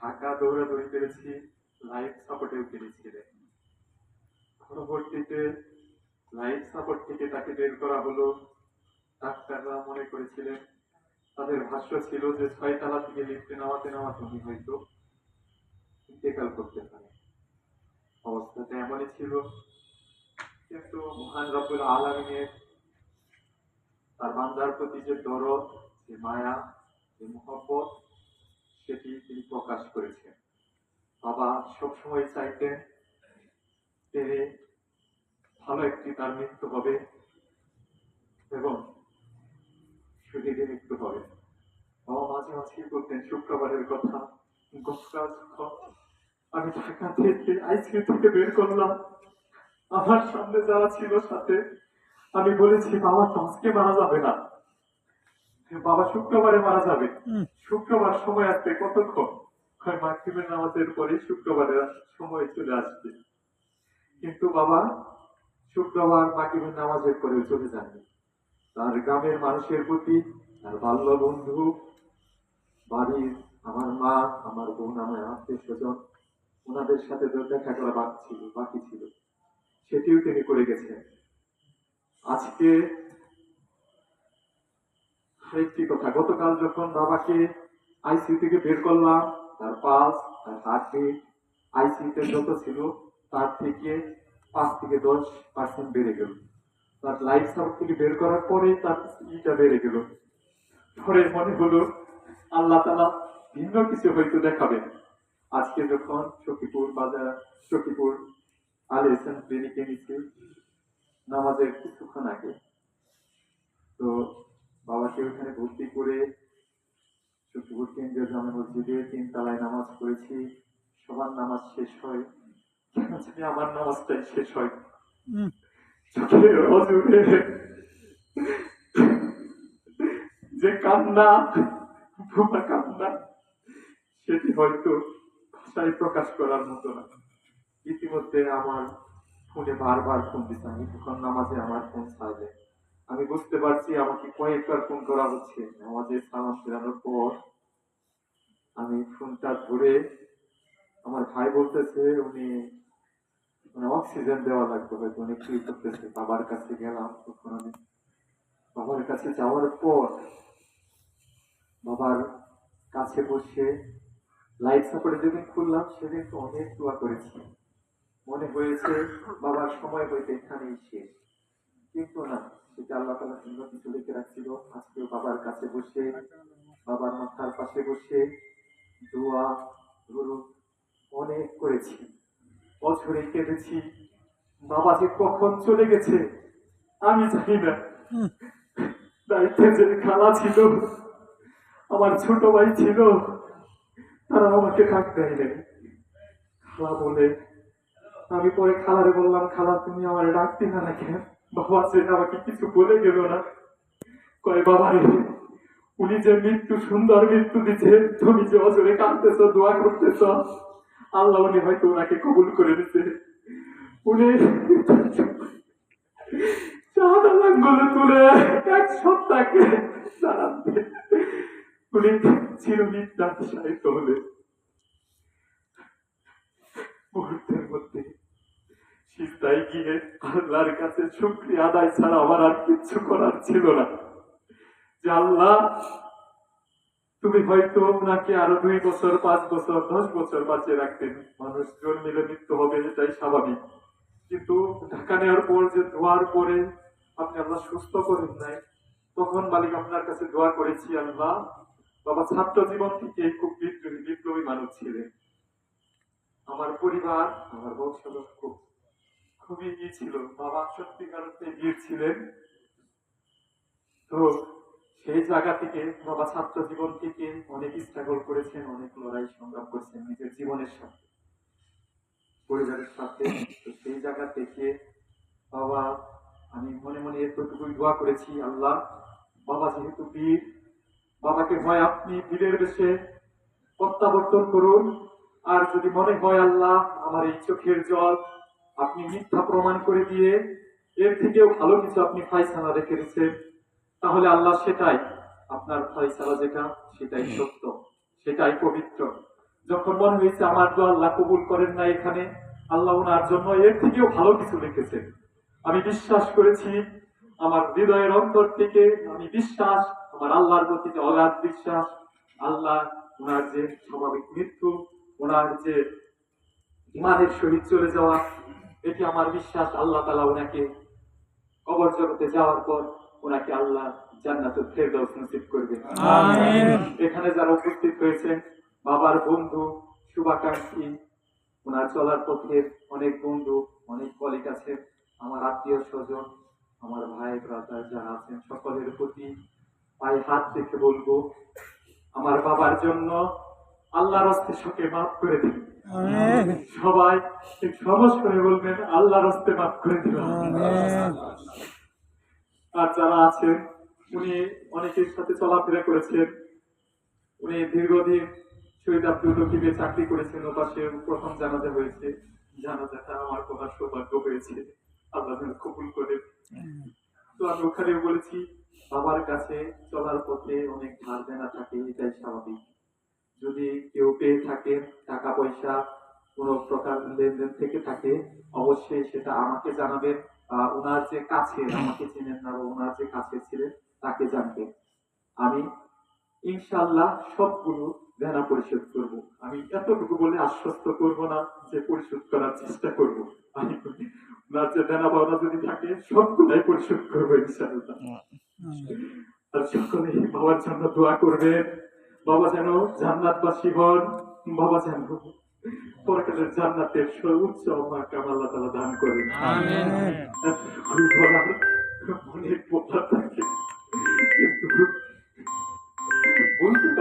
ঢাকা দৌড়াদৌড়ি পেরেছি লাইফ সাপোর্টেও পেরেছিলেন পরবর্তীতে লাইফ সাপোর্ট থেকে তাকে বের করা হলো। ডাক্তাররা মনে করেছিলেন, তাদের ভাষ্য ছিল যে ছয় তালা থেকে লিফটে নামাতে নামাতে উনি হয়তো ইন্তেকাল করতে পারে অবস্থাটা এমনই ছিল। কিন্তু মহান রব্বুল আলমিনের তার বান্দার প্রতি যে দরদ, যে মায়া, যে মোহব্বত সেটি তিনি প্রকাশ করেছেন। বাবা সবসময় চাইতেন তিনি ভালো একটি তার মৃত্যু হবে এবং সুখীতে মৃত্যু হবে। বাবা মাঝে মাঝে বলতেন, শুক্রবারের কথা গতকাল আমি ঢাকা থেকে আইসিইউ থেকে বের করলাম, আমার সামনে যারা ছিল সাথে, আমি বলেছি, বাবা, তো আজকে মারা যাবে না। বাবা শুক্রবারে মারা যাবে। শুক্রবার সময় আসবে কতক্ষণ? মাগরিবের নামাজের পরে শুক্রবারের সময় চলে আসবে। কিন্তু বাবা শুক্রবার মাগরিবের নামাজের পরে চলে যাননি। তার গ্রামের মানুষের প্রতি তার বাল্য বন্ধু বাড়ির আমার মা আমার বোন আমার আত্মীয় স্বজন ওনাদের সাথে দেখা করা বাকি ছিল বাকি ছিল। সেটিও তিনি করে গেছেন। আজকে আরেকটি কথা গতকাল যখন বাবাকে আইসিইউ থেকে বের করলাম, তার পালস, তার হার্টবিট আইসিইউতে যত ছিল, তার থেকে পাঁচ থেকে দশ পার্সেন্ট বেড়ে গেল। তার লাইফ সাপোর্ট থেকে বের করার পরে তার ইটা বেড়ে গেল। পরে মনে হলো, আল্লাহ তালা ভিন্ন কিছু হয়তো দেখাবেন। আজকে যখন সখীপুর বাজার, সখীপুর আল এসেন ক্লিনিকে নিচ্ছে নামাজের কিছুক্ষণ আগে। তো বাবাকে ওখানে ভর্তি করে সখীপুর কেন্দ্রীয় জামে মসজিদে তিন তালায় নামাজ পড়েছি সবার নামাজ শেষ হয়। আমার নামাজটাই শেষ হয়। চোখের অজুরে যে কান্না ভুমা কান্না সেটি হয়তো ভাষায় প্রকাশ করার মতো না। ইতিমধ্যে আমার ফোনে বারবার ফোন দিচ্ছে আমি তখন নামাজে আমার ফোন সাইলে আমি বুঝতে পারছি আমাকে কয়েকবার ফোন করা হচ্ছে। নামাজে সালাম ফেরানোর পর আমি ফোনটা ধরে আমার ভাই বলতেছে, উনি মানে অক্সিজেন দেওয়া লাগবে, হয়তো অনেক ফিল করতেছে। বাবার কাছে গেলাম তখন আমি। বাবার কাছে যাওয়ার পর বাবার কাছে বসে লাইট সাপোর্টে যেদিন খুললাম, সেদিন তো অনেক দোয়া করেছি। মনে হয়েছে বাবার সময় হইতে এখানেই শেষ। কিন্তু না। সেটা আল্লাহ কিছু লিখে রাখছিল আজকেও বাবার কাছে বসে, বাবার মাথার পাশে বসে দোয়া গুরু অনেক করেছি। বছরে কেঁদেছি, বাবা যে কখন চলে গেছে, আমি জানি না। দায়িত্বে যে খালা ছিল, আমার ছোট ভাই ছিল, তারা আমাকে থাকতে দেয়নি খালা বলে, আমি পরে খালারে বললাম, খালা, তুমি আমার ডাকতে না কেন বাবা যে আমাকে কিছু বলে গেল না। কয়, বাবা রে, উনি যে মৃত্যু, সুন্দর মৃত্যু দিচ্ছে তুমি যে অজরে কাঁদতেছ, দোয়া করতেছ, আল্লাহ উনি হয়তো ওনাকে কবুল করে দিতে উনি চাঁদা তুলে এক সপ্তাহকে উনি চিরবিদ্যা সাহিত্য হলে মুহূর্তের মধ্যে সিজদায় গিয়ে আল্লাহর কাছে শুক্রিয়া আদায় ছাড়া আমার আর কিচ্ছু করার ছিল না। যে আল্লাহ, তুমি হয়তো ওনাকে আরও দুই বছর, পাঁচ বছর, দশ বছর বাঁচিয়ে রাখতেন। মানুষ জন্মিলে মৃত্যু হবে এটাই স্বাভাবিক। কিন্তু ঢাকা নেওয়ার পর যে ধোয়ার পরে আপনি আল্লাহ সুস্থ করেন নাই, তখন মালিক আপনার কাছে দোয়া করেছি, আল্লাহ, বাবা ছাত্র জীবন থেকে খুব বিদ্রোহী, বিপ্লবী মানুষ ছিলেন। আমার পরিবার, আমার বংশধর খুব খুবই ই ছিল। বাবা সত্যিকার অর্থে বীর তো সেই জায়গা থেকে বাবা ছাত্র জীবন থেকে অনেক স্ট্রাগল করেছেন, অনেক লড়াই সংগ্রাম করেছেন নিজের জীবনের সাথে, পরিবারের সাথে। সেই জায়গা থেকে বাবা, আমি মনে মনে এতটুকুই দোয়া করেছি, আল্লাহ, বাবা যেহেতু বীর, বাবাকে হয় আপনি বীরের বেশে প্রত্যাবর্তন করুন। আর যদি মনে হয় আল্লাহ, আমার এই চোখের জল আপনি মিথ্যা প্রমাণ করে দিয়ে এর থেকেও ভালো কিছু আপনি ফাইসালা রেখে দিচ্ছেন তাহলে আল্লাহ সেটাই আপনার ফাইসালা যেটা সেটাই সত্য সেটাই পবিত্র। যখন মনে হয়েছে আমার দোয়া আল্লাহ কবুল করেন না এখানে আল্লাহ ওনার জন্য এর থেকেও ভালো কিছু লিখেছেন আমি বিশ্বাস করেছি আমার হৃদয়ের অন্তর থেকে আমি বিশ্বাস আমার আল্লাহর প্রতি যে অগাধ বিশ্বাস আল্লাহ ওনার যে স্বাভাবিক মৃত্যু ওনার যে ইমানের সহিত চলে যাওয়া এটি আমার বিশ্বাস আল্লাহ তালা ওনাকে কবর জগতে যাওয়ার পর ওনাকে আল্লাহ জান্নাতুল ফেরদাউস নসিব করবে এখানে যারা উপস্থিত হয়েছেন বাবার বন্ধু শুভাকাঙ্ক্ষী ওনার চলার পথের অনেক বন্ধু অনেক কলিগ আছে আমার আত্মীয় স্বজন আমার ভাই ব্রাদার যারা আছেন সকলের প্রতি পায়ে হাত রেখে বলব আমার বাবার জন্য আল্লাহর হস্তে শোকে মাফ করে দিন। সবাই সহজ করে বলবেন আল্লাহ হস্তে মাফ করে আমিন। আর যারা আছেন উনি অনেকের সাথে চলাফেরা করেছেন। উনি দীর্ঘদিন শহীদ আব্দুল রকিবে চাকরি করেছেন ও পাশে প্রথম জানাজা হয়েছে। জানাজাটা আমার করার সৌভাগ্য হয়েছে। আল্লাহ কবুল করে। তো আমি ওখানেও বলেছি বাবার কাছে চলার পথে অনেক ধার দেনা থাকে এটাই স্বাভাবিক। যদি কেউ পেয়ে থাকে টাকা পয়সা কোনো প্রকার লেনদেন থেকে থাকে অবশ্যই সেটা আমাকে জানাবেন। ওনার যে কাছে আমাকে চিনেন না বা ওনার যে কাছে ছিলেন তাকে জানবেন। আমি ইনশাল্লাহ সবগুলো দেনা পরিশোধ করব। আমি এতটুকু বলে আশ্বস্ত করব না যে পরিশোধ করার চেষ্টা করব। আমি ওনার যে দেনা পাওনা যদি থাকে সবগুলাই পরিশোধ করব ইনশাল্লাহ আর সকলেই বাবার জন্য দোয়া করবেন। বাবা যেন জান্নাতবাসী হন বাবা যেন পরকালের জান্নাতের সর্বোচ্চ আল্লাহ তাআলা দান করেন আমিন। অনেক থাকে কিন্তু